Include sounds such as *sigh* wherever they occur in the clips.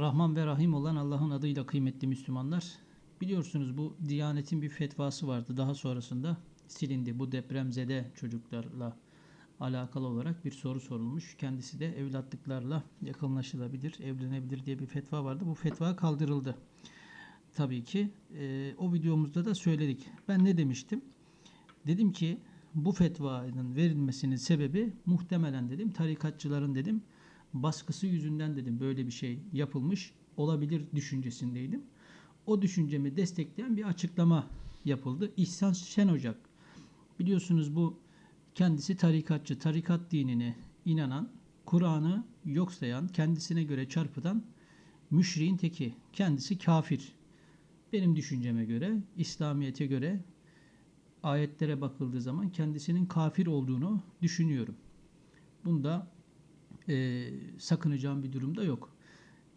Rahman ve Rahim olan Allah'ın adıyla kıymetli Müslümanlar. Biliyorsunuz bu Diyanet'in bir fetvası vardı. Daha sonrasında silindi. Bu depremzede çocuklarla alakalı olarak bir soru sorulmuş. Kendisi de evlatlıklarla yakınlaşılabilir, evlenebilir diye bir fetva vardı. Bu fetva kaldırıldı. Tabii ki e, o videomuzda da söyledik. Ben ne demiştim? Dedim ki bu fetvanın verilmesinin sebebi muhtemelen dedim tarikatçıların dedim baskısı yüzünden dedim böyle bir şey yapılmış olabilir düşüncesindeydim. O düşüncemi destekleyen bir açıklama yapıldı. İhsan Şen Ocak biliyorsunuz bu kendisi tarikatçı, tarikat dinine inanan, Kur'an'ı yok sayan, kendisine göre çarpıtan müşriğin teki. Kendisi kafir. Benim düşünceme göre, İslamiyet'e göre ayetlere bakıldığı zaman kendisinin kafir olduğunu düşünüyorum. Bunda e, sakınacağım bir durumda yok.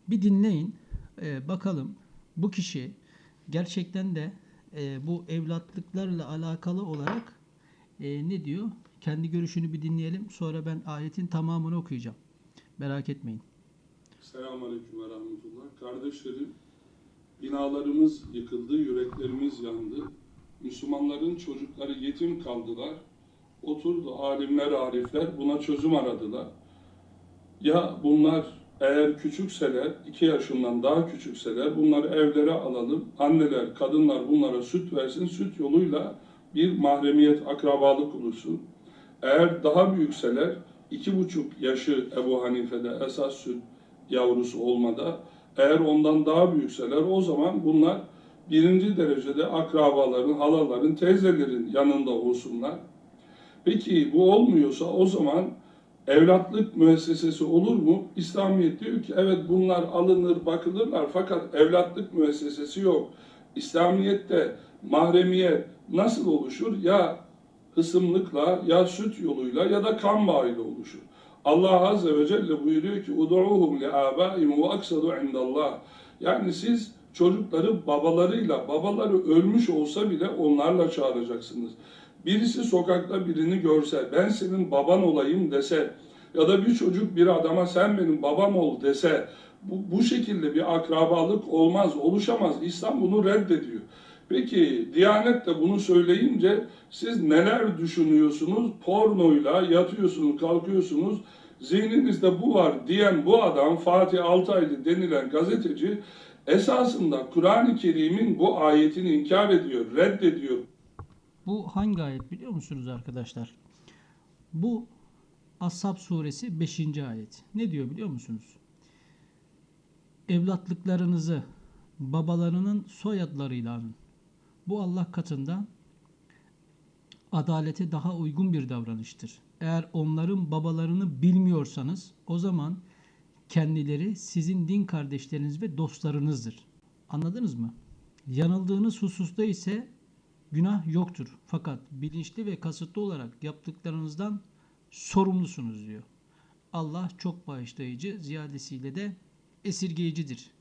Bir dinleyin, e, bakalım bu kişi gerçekten de e, bu evlatlıklarla alakalı olarak e, ne diyor? Kendi görüşünü bir dinleyelim. Sonra ben ayetin tamamını okuyacağım. Merak etmeyin. Selamünaleyküm ve rahmetullah. Kardeşlerim, binalarımız yıkıldı, yüreklerimiz yandı. Müslümanların çocukları yetim kaldılar. Oturdu alimler, arifler buna çözüm aradılar. Ya bunlar eğer küçükseler, iki yaşından daha küçükseler bunları evlere alalım. Anneler, kadınlar bunlara süt versin, süt yoluyla bir mahremiyet, akrabalık olursun. Eğer daha büyükseler, iki buçuk yaşı Ebu Hanife'de esas süt yavrusu olmada, eğer ondan daha büyükseler o zaman bunlar birinci derecede akrabaların, halaların, teyzelerin yanında olsunlar. Peki bu olmuyorsa o zaman evlatlık müessesesi olur mu? İslamiyet diyor ki evet bunlar alınır, bakılırlar fakat evlatlık müessesesi yok. İslamiyet'te mahremiyet nasıl oluşur? Ya hısımlıkla, ya süt yoluyla ya da kan bağıyla oluşur. Allah Azze ve Celle buyuruyor ki اُدْعُوهُمْ لِآبَائِمُ وَاَكْسَدُ عِنْدَ اللّٰهِ Yani siz çocukları babalarıyla, babaları ölmüş olsa bile onlarla çağıracaksınız. Birisi sokakta birini görse, ben senin baban olayım dese ya da bir çocuk bir adama sen benim babam ol dese bu, bu şekilde bir akrabalık olmaz, oluşamaz. İslam bunu reddediyor. Peki Diyanet de bunu söyleyince siz neler düşünüyorsunuz? Pornoyla yatıyorsunuz, kalkıyorsunuz. Zihninizde bu var diyen bu adam Fatih Altaylı denilen gazeteci esasında Kur'an-ı Kerim'in bu ayetini inkar ediyor, reddediyor. Bu hangi ayet biliyor musunuz arkadaşlar? Bu Ashab suresi 5. ayet. Ne diyor biliyor musunuz? Evlatlıklarınızı babalarının soyadlarıyla anın. Bu Allah katında adalete daha uygun bir davranıştır. Eğer onların babalarını bilmiyorsanız o zaman kendileri sizin din kardeşleriniz ve dostlarınızdır. Anladınız mı? Yanıldığınız hususta ise günah yoktur. Fakat bilinçli ve kasıtlı olarak yaptıklarınızdan sorumlusunuz diyor. Allah çok bağışlayıcı, ziyadesiyle de esirgeyicidir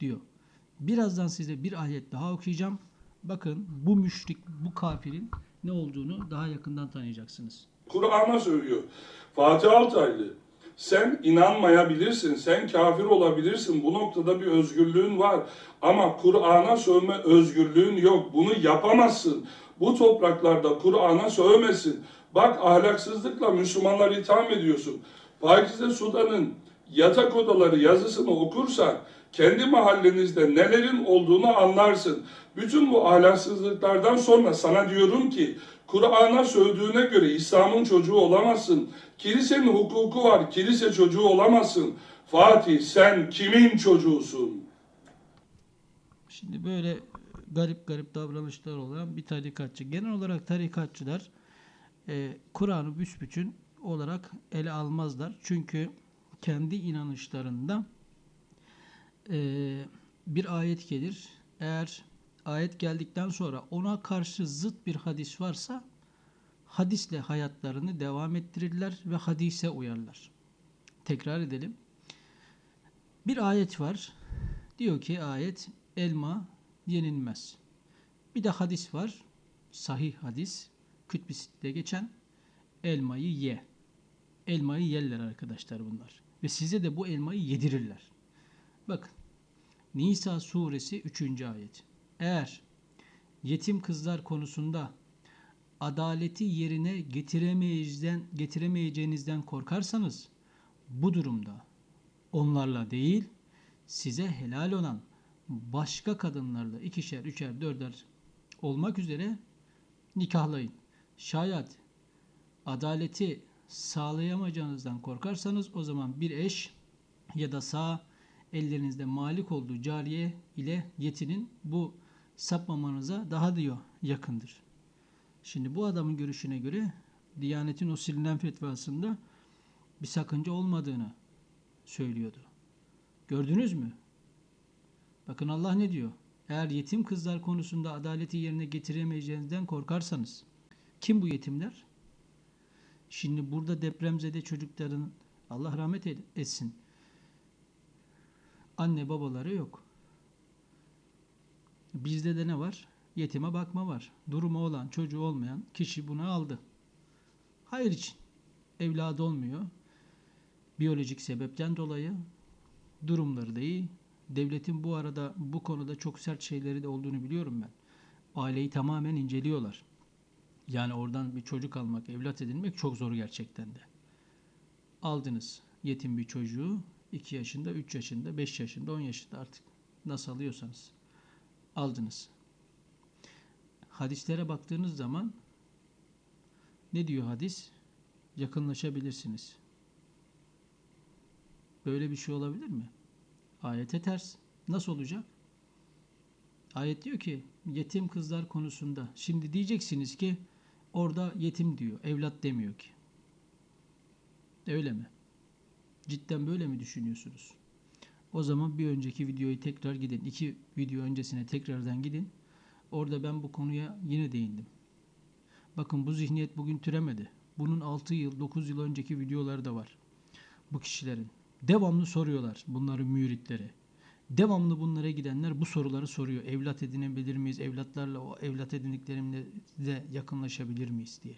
diyor. Birazdan size bir ayet daha okuyacağım. Bakın bu müşrik, bu kafirin ne olduğunu daha yakından tanıyacaksınız. Kur'an'a söylüyor. Fatih Altaylı sen inanmayabilirsin, sen kafir olabilirsin. Bu noktada bir özgürlüğün var. Ama Kur'an'a sövme özgürlüğün yok. Bunu yapamazsın. Bu topraklarda Kur'an'a sövmesin. Bak ahlaksızlıkla Müslümanları itham ediyorsun. Pakize Sudan'ın yatak odaları yazısını okursan kendi mahallenizde nelerin olduğunu anlarsın. Bütün bu ahlaksızlıklardan sonra sana diyorum ki Kur'an'a sövdüğüne göre İslam'ın çocuğu olamazsın. Kilisenin hukuku var, kilise çocuğu olamazsın. Fatih sen kimin çocuğusun? Şimdi böyle garip garip davranışlar olan bir tarikatçı. Genel olarak tarikatçılar e, Kur'an'ı büsbütün olarak ele almazlar. Çünkü kendi inanışlarında e, bir ayet gelir. Eğer ayet geldikten sonra ona karşı zıt bir hadis varsa hadisle hayatlarını devam ettirirler ve hadise uyarlar. Tekrar edelim. Bir ayet var. Diyor ki ayet elma yenilmez. Bir de hadis var. Sahih hadis. Kütbisinde geçen elmayı ye. Elmayı yerler arkadaşlar bunlar. Ve size de bu elmayı yedirirler. Bakın Nisa suresi 3. ayet. Eğer yetim kızlar konusunda adaleti yerine getiremeyeceğinizden, getiremeyeceğinizden korkarsanız bu durumda onlarla değil size helal olan başka kadınlarla ikişer, üçer, dörder olmak üzere nikahlayın. Şayet adaleti sağlayamayacağınızdan korkarsanız o zaman bir eş ya da sağ ellerinizde malik olduğu cariye ile yetinin bu sapmamanıza daha diyor yakındır. Şimdi bu adamın görüşüne göre Diyanet'in o silinen fetvasında bir sakınca olmadığını söylüyordu. Gördünüz mü? Bakın Allah ne diyor? Eğer yetim kızlar konusunda adaleti yerine getiremeyeceğinizden korkarsanız. Kim bu yetimler? Şimdi burada depremzede çocukların Allah rahmet etsin. Anne babaları yok. Bizde de ne var? Yetime bakma var. Durumu olan, çocuğu olmayan kişi bunu aldı. Hayır için. Evladı olmuyor. Biyolojik sebepten dolayı durumları da iyi. Devletin bu arada bu konuda çok sert şeyleri de olduğunu biliyorum ben. Aileyi tamamen inceliyorlar. Yani oradan bir çocuk almak, evlat edinmek çok zor gerçekten de. Aldınız yetim bir çocuğu 2 yaşında, 3 yaşında, 5 yaşında, 10 yaşında artık nasıl alıyorsanız aldınız. Hadislere baktığınız zaman ne diyor hadis? Yakınlaşabilirsiniz. Böyle bir şey olabilir mi? Ayete ters. Nasıl olacak? Ayet diyor ki yetim kızlar konusunda. Şimdi diyeceksiniz ki orada yetim diyor. Evlat demiyor ki. Öyle mi? Cidden böyle mi düşünüyorsunuz? O zaman bir önceki videoyu tekrar gidin. iki video öncesine tekrardan gidin. Orada ben bu konuya yine değindim. Bakın bu zihniyet bugün türemedi. Bunun 6 yıl, 9 yıl önceki videoları da var. Bu kişilerin. Devamlı soruyorlar bunların müritleri. Devamlı bunlara gidenler bu soruları soruyor. Evlat edinebilir miyiz? Evlatlarla o evlat edindiklerimle yakınlaşabilir miyiz diye.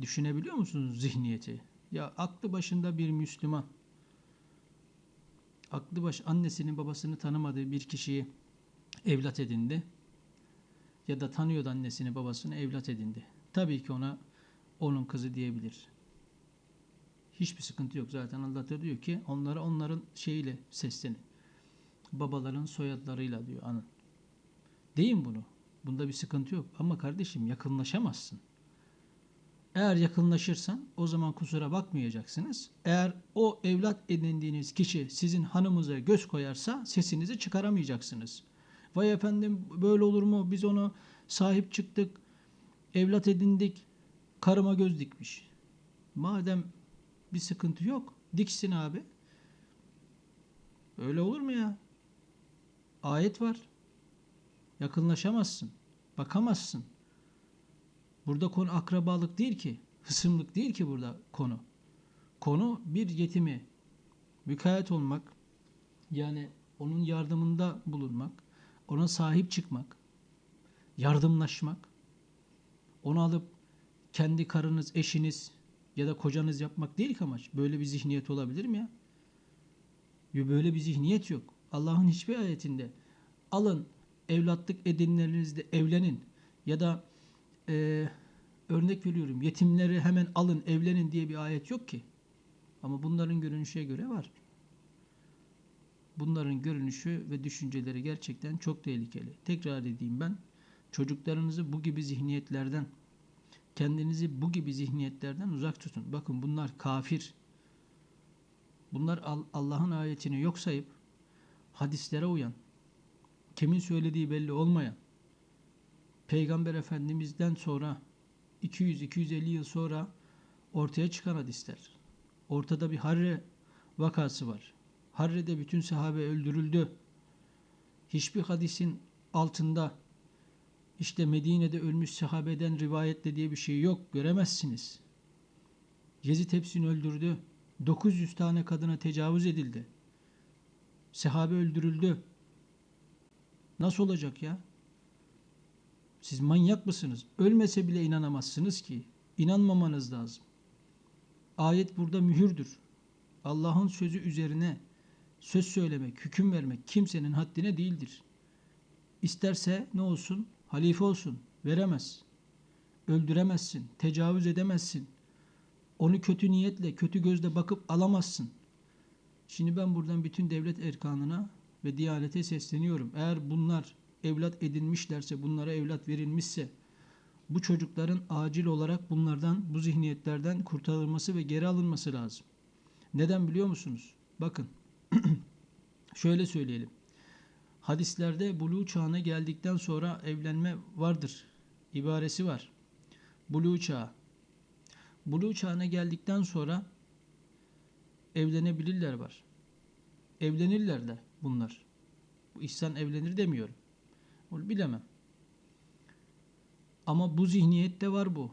Düşünebiliyor musunuz zihniyeti? Ya aklı başında bir Müslüman aklı baş annesinin babasını tanımadığı bir kişiyi evlat edindi ya da tanıyordu annesini babasını evlat edindi. Tabii ki ona onun kızı diyebilir. Hiçbir sıkıntı yok. Zaten Allah da diyor ki onlara onların şeyiyle seslenin. Babaların soyadlarıyla diyor anın. Deyin bunu. Bunda bir sıkıntı yok. Ama kardeşim yakınlaşamazsın. Eğer yakınlaşırsan o zaman kusura bakmayacaksınız. Eğer o evlat edindiğiniz kişi sizin hanımıza göz koyarsa sesinizi çıkaramayacaksınız. Vay efendim böyle olur mu? Biz ona sahip çıktık, evlat edindik, karıma göz dikmiş. Madem bir sıkıntı yok, diksin abi. Öyle olur mu ya? Ayet var. Yakınlaşamazsın, bakamazsın. Burada konu akrabalık değil ki, hısımlık değil ki burada konu. Konu bir yetimi mükayet olmak, yani onun yardımında bulunmak, ona sahip çıkmak, yardımlaşmak, onu alıp kendi karınız, eşiniz ya da kocanız yapmak değil ki amaç. Böyle bir zihniyet olabilir mi ya? Böyle bir zihniyet yok. Allah'ın hiçbir ayetinde alın evlatlık edinlerinizde evlenin ya da e, örnek veriyorum yetimleri hemen alın evlenin diye bir ayet yok ki. Ama bunların görünüşe göre var. Bunların görünüşü ve düşünceleri gerçekten çok tehlikeli. Tekrar edeyim ben. Çocuklarınızı bu gibi zihniyetlerden, kendinizi bu gibi zihniyetlerden uzak tutun. Bakın bunlar kafir. Bunlar Allah'ın ayetini yok sayıp hadislere uyan, kimin söylediği belli olmayan, Peygamber Efendimiz'den sonra 200-250 yıl sonra ortaya çıkan hadisler. Ortada bir Harre vakası var. Harre'de bütün sahabe öldürüldü. Hiçbir hadisin altında işte Medine'de ölmüş sahabeden rivayetle diye bir şey yok. Göremezsiniz. Yezid hepsini öldürdü. 900 tane kadına tecavüz edildi. Sahabe öldürüldü. Nasıl olacak ya? Siz manyak mısınız? Ölmese bile inanamazsınız ki. İnanmamanız lazım. Ayet burada mühürdür. Allah'ın sözü üzerine söz söylemek, hüküm vermek kimsenin haddine değildir. İsterse ne olsun? Halife olsun. Veremez. Öldüremezsin. Tecavüz edemezsin. Onu kötü niyetle, kötü gözle bakıp alamazsın. Şimdi ben buradan bütün devlet erkanına ve diyanete sesleniyorum. Eğer bunlar evlat edinmişlerse, bunlara evlat verilmişse, bu çocukların acil olarak bunlardan, bu zihniyetlerden kurtarılması ve geri alınması lazım. Neden biliyor musunuz? Bakın, *clears throat* şöyle söyleyelim. Hadislerde buluğ çağına geldikten sonra evlenme vardır. ibaresi var. Buluğ çağı. Buluğ çağına geldikten sonra evlenebilirler var. Evlenirler de bunlar. Bu evlenir demiyorum. Onu bilemem. Ama bu zihniyette var bu.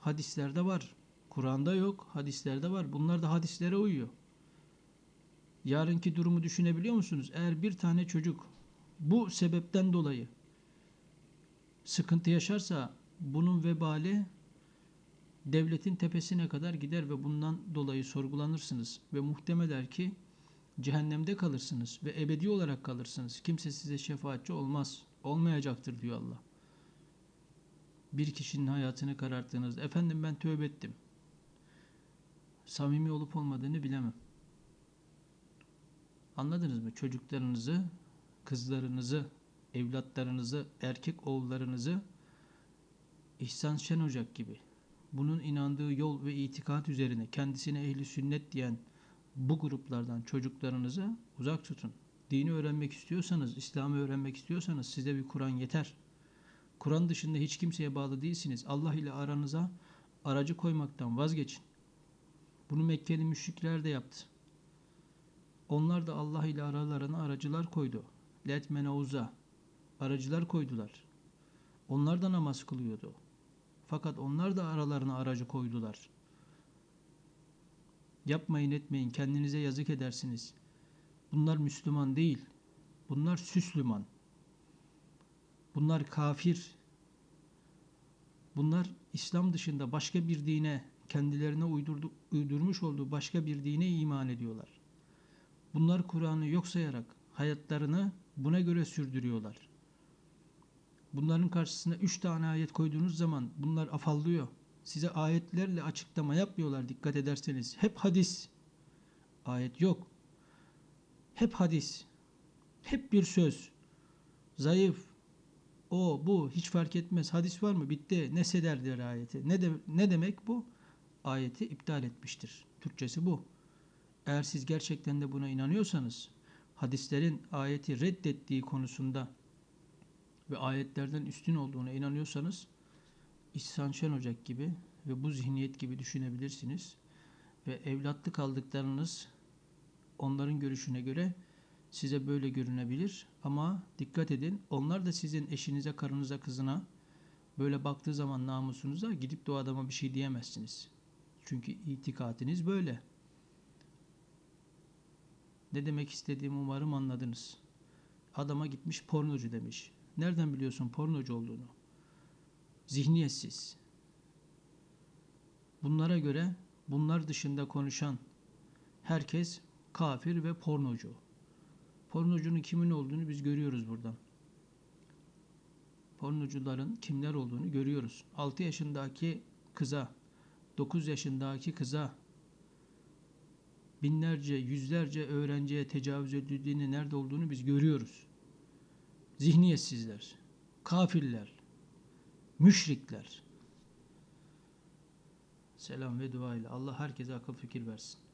Hadislerde var. Kur'an'da yok, hadislerde var. Bunlar da hadislere uyuyor. Yarınki durumu düşünebiliyor musunuz? Eğer bir tane çocuk bu sebepten dolayı sıkıntı yaşarsa bunun vebali devletin tepesine kadar gider ve bundan dolayı sorgulanırsınız ve muhtemelen ki cehennemde kalırsınız ve ebedi olarak kalırsınız. Kimse size şefaatçi olmaz. Olmayacaktır diyor Allah. Bir kişinin hayatını kararttığınızda efendim ben tövbe ettim. Samimi olup olmadığını bilemem. Anladınız mı? Çocuklarınızı, kızlarınızı, evlatlarınızı, erkek oğullarınızı İhsan Şen Ocak gibi bunun inandığı yol ve itikat üzerine kendisine ehli sünnet diyen bu gruplardan çocuklarınızı uzak tutun. Dini öğrenmek istiyorsanız, İslam'ı öğrenmek istiyorsanız size bir Kur'an yeter. Kur'an dışında hiç kimseye bağlı değilsiniz. Allah ile aranıza aracı koymaktan vazgeçin. Bunu Mekkeli müşrikler de yaptı. Onlar da Allah ile aralarına aracılar koydu. Let menauza aracılar koydular. Onlar da namaz kılıyordu. Fakat onlar da aralarına aracı koydular. Yapmayın etmeyin kendinize yazık edersiniz. Bunlar Müslüman değil. Bunlar Süslüman. Bunlar kafir. Bunlar İslam dışında başka bir dine kendilerine uydurdu, uydurmuş olduğu başka bir dine iman ediyorlar. Bunlar Kur'an'ı yok sayarak hayatlarını buna göre sürdürüyorlar. Bunların karşısına üç tane ayet koyduğunuz zaman bunlar afallıyor. Size ayetlerle açıklama yapmıyorlar dikkat ederseniz. Hep hadis. Ayet yok. Hep hadis. Hep bir söz. Zayıf. O, bu hiç fark etmez. Hadis var mı? Bitti. Ne sederdir ayeti. Ne, de, ne demek bu? Ayeti iptal etmiştir. Türkçesi bu. Eğer siz gerçekten de buna inanıyorsanız, hadislerin ayeti reddettiği konusunda ve ayetlerden üstün olduğuna inanıyorsanız İhsan Şen Ocak gibi ve bu zihniyet gibi düşünebilirsiniz. Ve evlatlık aldıklarınız onların görüşüne göre size böyle görünebilir. Ama dikkat edin onlar da sizin eşinize, karınıza, kızına böyle baktığı zaman namusunuza gidip de o adama bir şey diyemezsiniz. Çünkü itikadiniz böyle. Ne demek istediğimi umarım anladınız. Adama gitmiş pornocu demiş. Nereden biliyorsun pornocu olduğunu? Zihniyetsiz. Bunlara göre bunlar dışında konuşan herkes kafir ve pornocu. Pornocunun kimin olduğunu biz görüyoruz buradan. Pornocuların kimler olduğunu görüyoruz. 6 yaşındaki kıza, 9 yaşındaki kıza, binlerce, yüzlerce öğrenciye tecavüz edildiğini nerede olduğunu biz görüyoruz. Zihniyetsizler, kafirler, müşrikler. Selam ve dua ile Allah herkese akıl fikir versin.